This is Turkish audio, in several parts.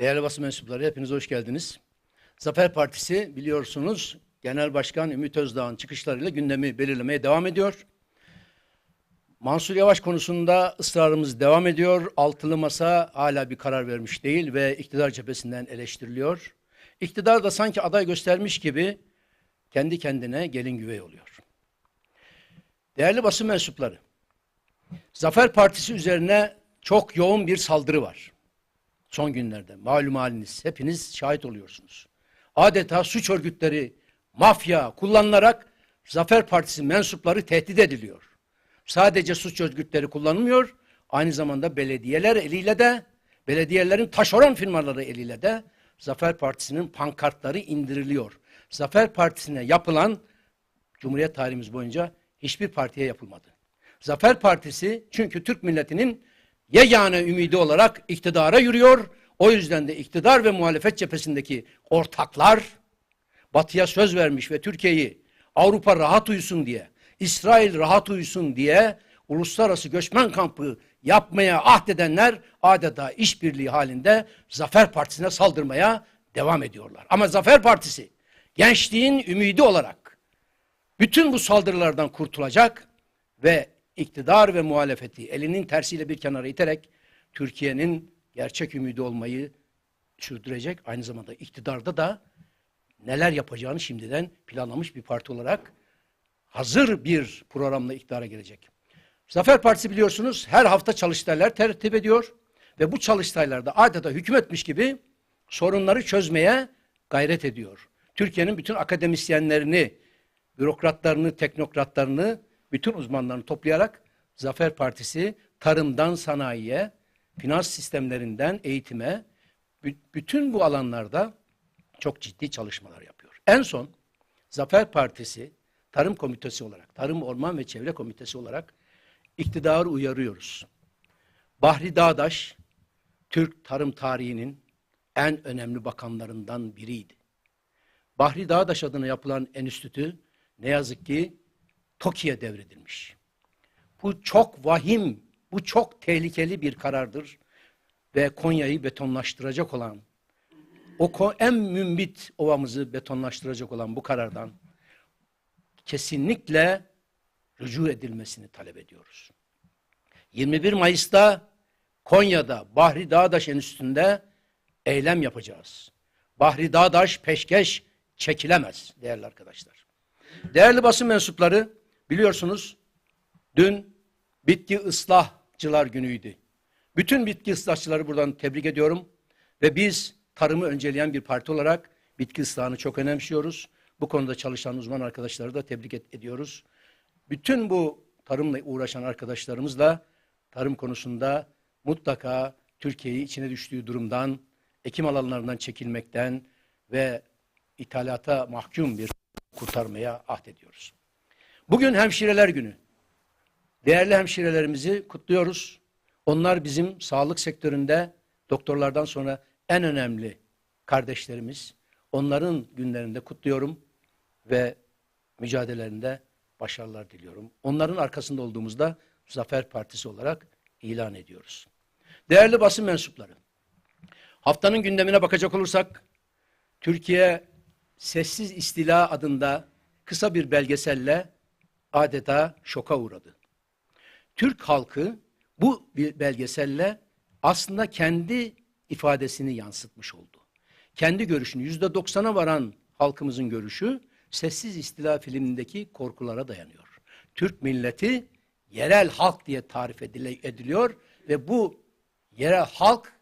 Değerli basın mensupları hepiniz hoş geldiniz. Zafer Partisi biliyorsunuz Genel Başkan Ümit Özdağ'ın çıkışlarıyla gündemi belirlemeye devam ediyor. Mansur Yavaş konusunda ısrarımız devam ediyor. Altılı Masa hala bir karar vermiş değil ve iktidar cephesinden eleştiriliyor. İktidar da sanki aday göstermiş gibi kendi kendine gelin güvey oluyor. Değerli basın mensupları, Zafer Partisi üzerine çok yoğun bir saldırı var. Son günlerde malum haliniz hepiniz şahit oluyorsunuz. Adeta suç örgütleri, mafya kullanılarak Zafer Partisi mensupları tehdit ediliyor. Sadece suç örgütleri kullanılmıyor, aynı zamanda belediyeler eliyle de, belediyelerin taşeron firmaları eliyle de Zafer Partisi'nin pankartları indiriliyor. Zafer Partisi'ne yapılan Cumhuriyet tarihimiz boyunca hiçbir partiye yapılmadı. Zafer Partisi çünkü Türk milletinin yegane ümidi olarak iktidara yürüyor. O yüzden de iktidar ve muhalefet cephesindeki ortaklar Batı'ya söz vermiş ve Türkiye'yi Avrupa rahat uyusun diye, İsrail rahat uyusun diye uluslararası göçmen kampı yapmaya ahdedenler adeta işbirliği halinde Zafer Partisi'ne saldırmaya devam ediyorlar. Ama Zafer Partisi gençliğin ümidi olarak bütün bu saldırılardan kurtulacak ve iktidar ve muhalefeti elinin tersiyle bir kenara iterek Türkiye'nin gerçek ümidi olmayı sürdürecek. Aynı zamanda iktidarda da neler yapacağını şimdiden planlamış bir parti olarak hazır bir programla iktidara gelecek. Zafer Partisi biliyorsunuz her hafta çalıştaylar tertip ediyor ve bu çalıştaylarda adeta hükümetmiş gibi sorunları çözmeye gayret ediyor. Türkiye'nin bütün akademisyenlerini, bürokratlarını, teknokratlarını, bütün uzmanlarını toplayarak Zafer Partisi tarımdan sanayiye, finans sistemlerinden eğitime, bütün bu alanlarda çok ciddi çalışmalar yapıyor. En son Zafer Partisi Tarım Komitesi olarak, Tarım Orman ve Çevre Komitesi olarak iktidarı uyarıyoruz. Bahri Dağdaş, Türk tarım tarihinin en önemli bakanlarından biriydi. Bahri Dağdaş adına yapılan enstitü ne yazık ki TOKİ'ye devredilmiş. Bu çok vahim, bu çok tehlikeli bir karardır ve Konya'yı betonlaştıracak olan, o en mümbit ovamızı betonlaştıracak olan bu karardan kesinlikle rücu edilmesini talep ediyoruz. 21 Mayıs'ta Konya'da Bahri Dağdaş Enstitüsü'nde eylem yapacağız. Bahri Dağdaş peşkeş çekilemez değerli arkadaşlar. Değerli basın mensupları biliyorsunuz dün bitki ıslahçılar günüydü. Bütün bitki ıslahçıları buradan tebrik ediyorum ve biz tarımı önceleyen bir parti olarak bitki ıslahını çok önemsiyoruz. Bu konuda çalışan uzman arkadaşları da tebrik ed ediyoruz. Bütün bu tarımla uğraşan arkadaşlarımızla tarım konusunda mutlaka Türkiye'yi içine düştüğü durumdan, ekim alanlarından çekilmekten ve ithalata mahkum bir kurtarmaya ahdediyoruz. Bugün hemşireler günü. Değerli hemşirelerimizi kutluyoruz. Onlar bizim sağlık sektöründe doktorlardan sonra en önemli kardeşlerimiz. Onların günlerinde kutluyorum ve mücadelelerinde başarılar diliyorum. Onların arkasında olduğumuzda Zafer Partisi olarak ilan ediyoruz. Değerli basın mensupları, haftanın gündemine bakacak olursak, Türkiye Sessiz İstila adında kısa bir belgeselle adeta şoka uğradı. Türk halkı bu belgeselle aslında kendi ifadesini yansıtmış oldu. Kendi görüşünü yüzde doksana varan halkımızın görüşü Sessiz İstila filmindeki korkulara dayanıyor. Türk milleti yerel halk diye tarif ediliyor ve bu yerel halk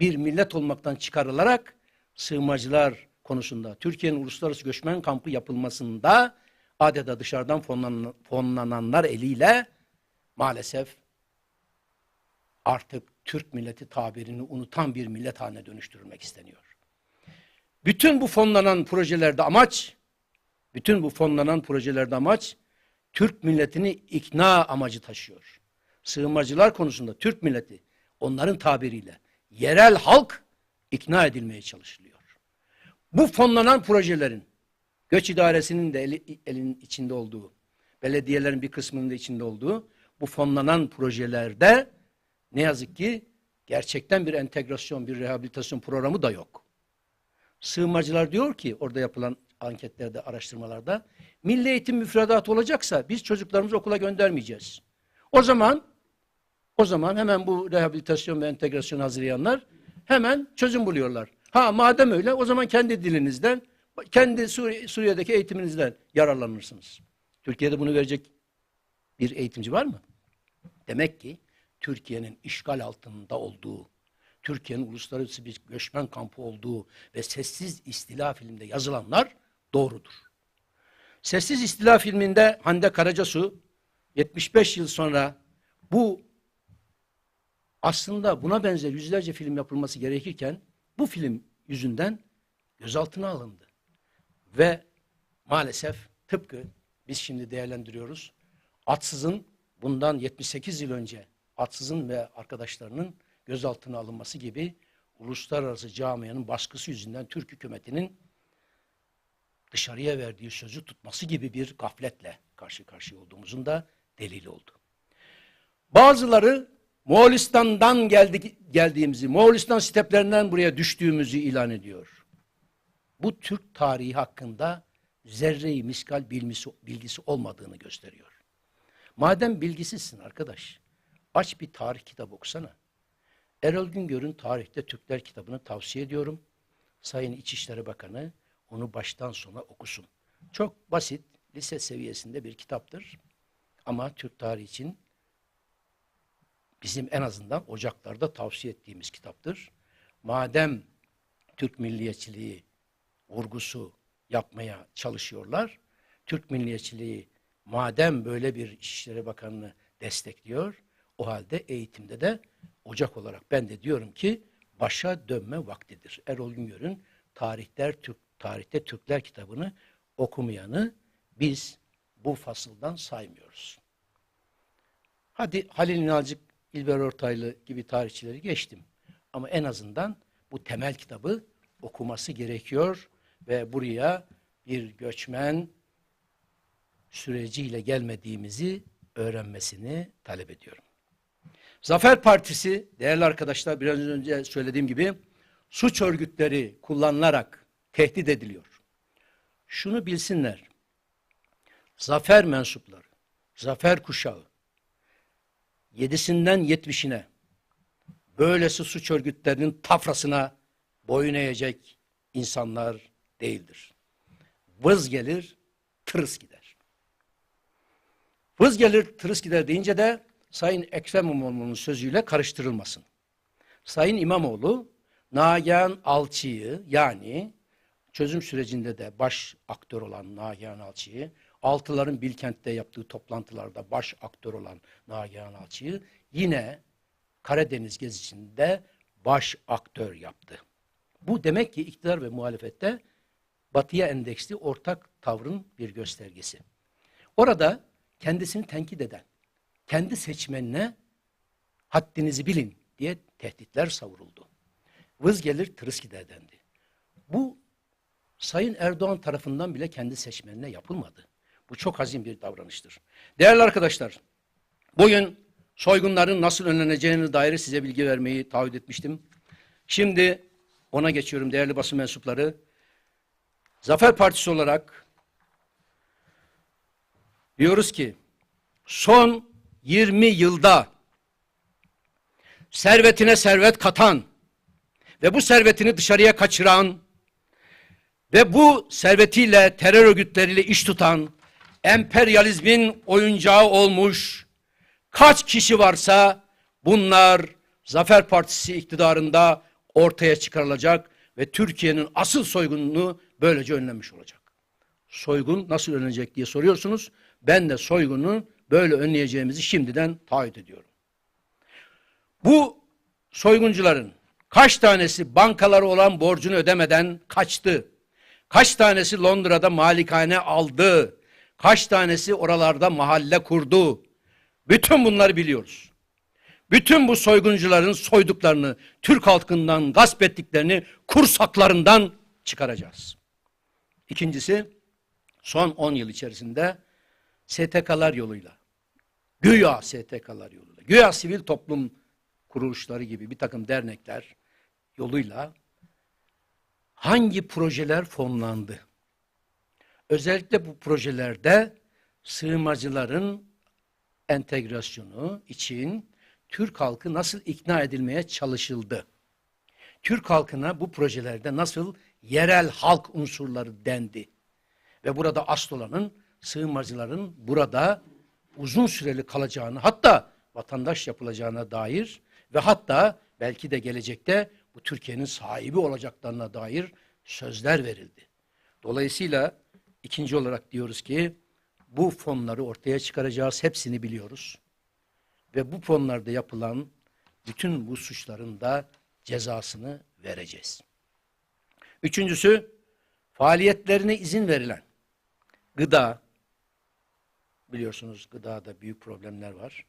bir millet olmaktan çıkarılarak sığınmacılar konusunda Türkiye'nin uluslararası göçmen kampı yapılmasında adeta dışarıdan fonlananlar eliyle maalesef artık Türk milleti tabirini unutan bir millet haline dönüştürülmek isteniyor. Bütün bu fonlanan projelerde amaç, bütün bu fonlanan projelerde amaç Türk milletini ikna amacı taşıyor. Sığınmacılar konusunda Türk milleti onların tabiriyle yerel halk ikna edilmeye çalışılıyor. Bu fonlanan projelerin göç idaresinin de eli, elin içinde olduğu, belediyelerin bir kısmının da içinde olduğu bu fonlanan projelerde ne yazık ki Gerçekten bir entegrasyon, bir rehabilitasyon programı da yok. Sığınmacılar diyor ki orada yapılan anketlerde, araştırmalarda milli eğitim müfredatı olacaksa biz çocuklarımızı okula göndermeyeceğiz. O zaman o zaman hemen bu rehabilitasyon ve entegrasyon hazırlayanlar hemen çözüm buluyorlar. Ha madem öyle o zaman kendi dilinizden, kendi Suriye, Suriye'deki eğitiminizden yararlanırsınız. Türkiye'de bunu verecek bir eğitimci var mı? Demek ki Türkiye'nin işgal altında olduğu, Türkiye'nin uluslararası bir göçmen kampı olduğu ve Sessiz İstila filminde yazılanlar doğrudur. Sessiz İstila filminde Hande Karacasu 75 yıl sonra bu aslında buna benzer yüzlerce film yapılması gerekirken bu film yüzünden gözaltına alındı. Ve maalesef tıpkı biz şimdi değerlendiriyoruz. Atsız'ın bundan 78 yıl önce Atsız'ın ve arkadaşlarının gözaltına alınması gibi uluslararası camianın baskısı yüzünden Türk hükümetinin dışarıya verdiği sözü tutması gibi bir gafletle karşı karşıya olduğumuzun da delili oldu. Bazıları Moğolistan'dan geldik, geldiğimizi, Moğolistan steplerinden buraya düştüğümüzü ilan ediyor. Bu Türk tarihi hakkında zerre-i miskal bilgisi, bilgisi olmadığını gösteriyor. Madem bilgisizsin arkadaş, aç bir tarih kitabı okusana. Erol Güngör'ün Tarihte Türkler kitabını tavsiye ediyorum. Sayın İçişleri Bakanı onu baştan sona okusun. Çok basit, lise seviyesinde bir kitaptır. Ama Türk tarihi için bizim en azından ocaklarda tavsiye ettiğimiz kitaptır. Madem Türk milliyetçiliği vurgusu yapmaya çalışıyorlar, Türk milliyetçiliği madem böyle bir İçişleri Bakanı'nı destekliyor, o halde eğitimde de ocak olarak ben de diyorum ki başa dönme vaktidir. Erol Güngör'ün Tarihler Türk Tarihte Türkler kitabını okumayanı biz bu fasıldan saymıyoruz. Hadi Halil İnalcık, İlber Ortaylı gibi tarihçileri geçtim. Ama en azından bu temel kitabı okuması gerekiyor ve buraya bir göçmen süreciyle gelmediğimizi öğrenmesini talep ediyorum. Zafer Partisi değerli arkadaşlar biraz önce söylediğim gibi suç örgütleri kullanılarak tehdit ediliyor. Şunu bilsinler. Zafer mensupları, zafer kuşağı yedisinden yetmişine böylesi suç örgütlerinin tafrasına boyun eğecek insanlar değildir. Vız gelir, tırıs gider. Vız gelir, tırıs gider deyince de Sayın Ekrem İmamoğlu'nun sözüyle karıştırılmasın. Sayın İmamoğlu, Nagihan Alçı'yı yani çözüm sürecinde de baş aktör olan Nagihan Alçı'yı, Altıların Bilkent'te yaptığı toplantılarda baş aktör olan Nagihan Alçı'yı yine Karadeniz gezisinde baş aktör yaptı. Bu demek ki iktidar ve muhalefette batıya endeksli ortak tavrın bir göstergesi. Orada kendisini tenkit eden, kendi seçmenine haddinizi bilin diye tehditler savuruldu. Vız gelir tırıs gider dendi. Bu Sayın Erdoğan tarafından bile kendi seçmenine yapılmadı. Bu çok hazin bir davranıştır. Değerli arkadaşlar, bugün soygunların nasıl önleneceğine dair size bilgi vermeyi taahhüt etmiştim. Şimdi ona geçiyorum değerli basın mensupları. Zafer Partisi olarak diyoruz ki son 20 yılda servetine servet katan ve bu servetini dışarıya kaçıran ve bu servetiyle terör örgütleriyle iş tutan emperyalizmin oyuncağı olmuş kaç kişi varsa bunlar Zafer Partisi iktidarında ortaya çıkarılacak ve Türkiye'nin asıl soygununu böylece önlenmiş olacak. Soygun nasıl önlenecek diye soruyorsunuz. Ben de soygunu böyle önleyeceğimizi şimdiden taahhüt ediyorum. Bu soyguncuların kaç tanesi bankaları olan borcunu ödemeden kaçtı? Kaç tanesi Londra'da malikane aldı? Kaç tanesi oralarda mahalle kurdu? Bütün bunları biliyoruz. Bütün bu soyguncuların soyduklarını, Türk halkından gasp ettiklerini kursaklarından çıkaracağız. İkincisi, son 10 yıl içerisinde STK'lar yoluyla, güya STK'lar yoluyla, güya sivil toplum kuruluşları gibi bir takım dernekler yoluyla hangi projeler fonlandı? Özellikle bu projelerde sığınmacıların entegrasyonu için Türk halkı nasıl ikna edilmeye çalışıldı? Türk halkına bu projelerde nasıl yerel halk unsurları dendi? Ve burada asıl olanın sığınmacıların burada uzun süreli kalacağını hatta vatandaş yapılacağına dair ve hatta belki de gelecekte bu Türkiye'nin sahibi olacaklarına dair sözler verildi. Dolayısıyla ikinci olarak diyoruz ki bu fonları ortaya çıkaracağız. Hepsini biliyoruz. Ve bu fonlarda yapılan bütün bu suçların da cezasını vereceğiz. Üçüncüsü faaliyetlerine izin verilen gıda biliyorsunuz gıdada büyük problemler var.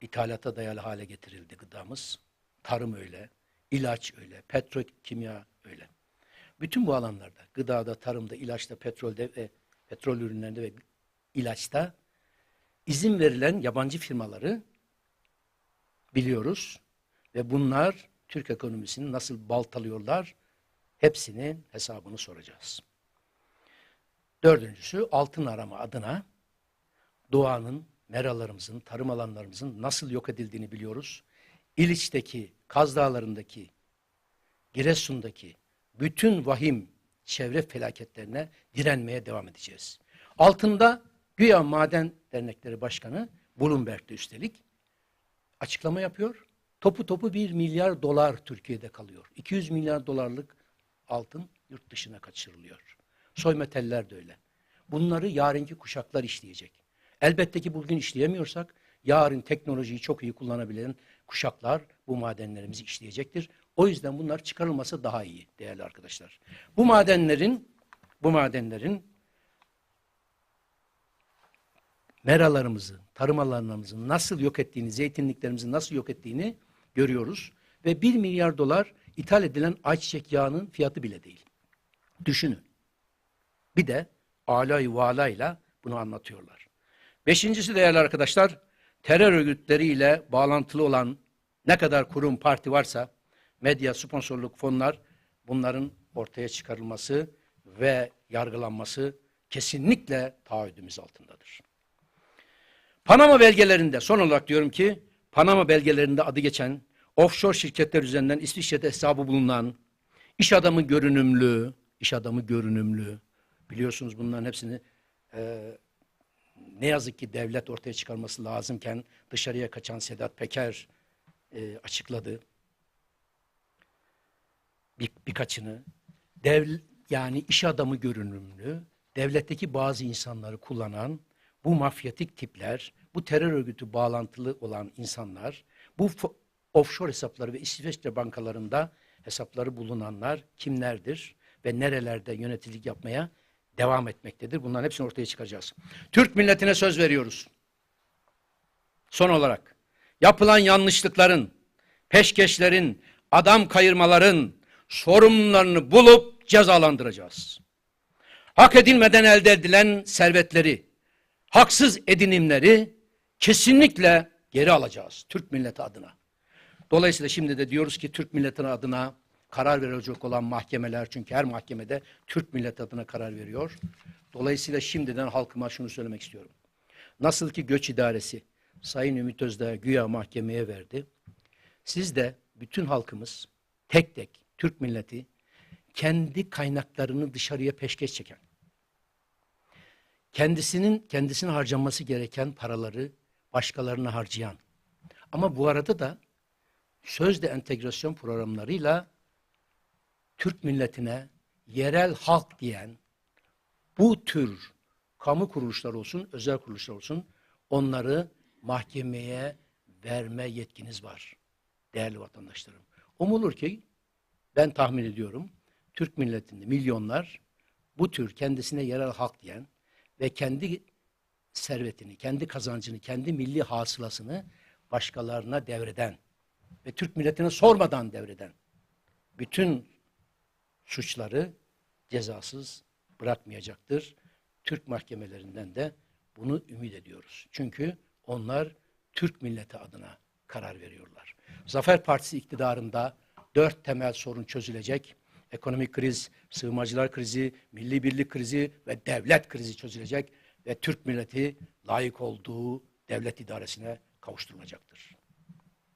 İthalata dayalı hale getirildi gıdamız. Tarım öyle, ilaç öyle, petrokimya öyle. Bütün bu alanlarda, gıdada, tarımda, ilaçta, petrolde ve petrol ürünlerinde ve ilaçta izin verilen yabancı firmaları biliyoruz ve bunlar Türk ekonomisini nasıl baltalıyorlar hepsinin hesabını soracağız. Dördüncüsü altın arama adına doğanın, meralarımızın, tarım alanlarımızın nasıl yok edildiğini biliyoruz. İliç'teki, Kaz Dağları'ndaki, Giresun'daki bütün vahim çevre felaketlerine direnmeye devam edeceğiz. Altında Güya Maden Dernekleri Başkanı Bloomberg'de üstelik açıklama yapıyor. Topu topu 1 milyar dolar Türkiye'de kalıyor. 200 milyar dolarlık altın yurt dışına kaçırılıyor. Soy metaller de öyle. Bunları yarınki kuşaklar işleyecek. Elbette ki bugün işleyemiyorsak yarın teknolojiyi çok iyi kullanabilen kuşaklar bu madenlerimizi işleyecektir. O yüzden bunlar çıkarılması daha iyi değerli arkadaşlar. Bu madenlerin bu madenlerin meralarımızı, tarım alanlarımızı nasıl yok ettiğini, zeytinliklerimizi nasıl yok ettiğini görüyoruz. Ve 1 milyar dolar ithal edilen ayçiçek yağının fiyatı bile değil. Düşünün. Bir de alay valayla bunu anlatıyorlar. Beşincisi değerli arkadaşlar, terör örgütleriyle bağlantılı olan ne kadar kurum, parti varsa, medya, sponsorluk fonlar, bunların ortaya çıkarılması ve yargılanması kesinlikle taahhüdümüz altındadır. Panama belgelerinde son olarak diyorum ki Panama belgelerinde adı geçen offshore şirketler üzerinden İsviçre'de hesabı bulunan iş adamı görünümlü, iş adamı görünümlü biliyorsunuz bunların hepsini e, ne yazık ki devlet ortaya çıkarması lazımken dışarıya kaçan Sedat Peker e, açıkladı. Bir, birkaçını. Dev, yani iş adamı görünümlü, devletteki bazı insanları kullanan bu mafyatik tipler, bu terör örgütü bağlantılı olan insanlar, bu offshore hesapları ve İsviçre bankalarında hesapları bulunanlar kimlerdir ve nerelerde yöneticilik yapmaya devam etmektedir. Bunların hepsini ortaya çıkaracağız. Türk milletine söz veriyoruz. Son olarak yapılan yanlışlıkların, peşkeşlerin, adam kayırmaların sorumlularını bulup cezalandıracağız. Hak edilmeden elde edilen servetleri, haksız edinimleri kesinlikle geri alacağız Türk milleti adına. Dolayısıyla şimdi de diyoruz ki Türk milletine adına karar verecek olan mahkemeler çünkü her mahkemede Türk milleti adına karar veriyor. Dolayısıyla şimdiden halkıma şunu söylemek istiyorum. Nasıl ki göç idaresi Sayın Ümit Özdağ güya mahkemeye verdi. Siz de bütün halkımız tek tek Türk milleti kendi kaynaklarını dışarıya peşkeş çeken, kendisinin kendisine harcaması gereken paraları başkalarına harcayan ama bu arada da sözde entegrasyon programlarıyla Türk milletine yerel halk diyen bu tür kamu kuruluşlar olsun, özel kuruluşlar olsun onları mahkemeye verme yetkiniz var değerli vatandaşlarım. Umulur ki ben tahmin ediyorum Türk milletinde milyonlar bu tür kendisine yerel halk diyen ve kendi servetini, kendi kazancını, kendi milli hasılasını başkalarına devreden ve Türk milletine sormadan devreden bütün suçları cezasız bırakmayacaktır. Türk mahkemelerinden de bunu ümit ediyoruz. Çünkü onlar Türk milleti adına karar veriyorlar. Zafer Partisi iktidarında dört temel sorun çözülecek. Ekonomik kriz, sığınmacılar krizi, milli birlik krizi ve devlet krizi çözülecek ve Türk milleti layık olduğu devlet idaresine kavuşturulacaktır.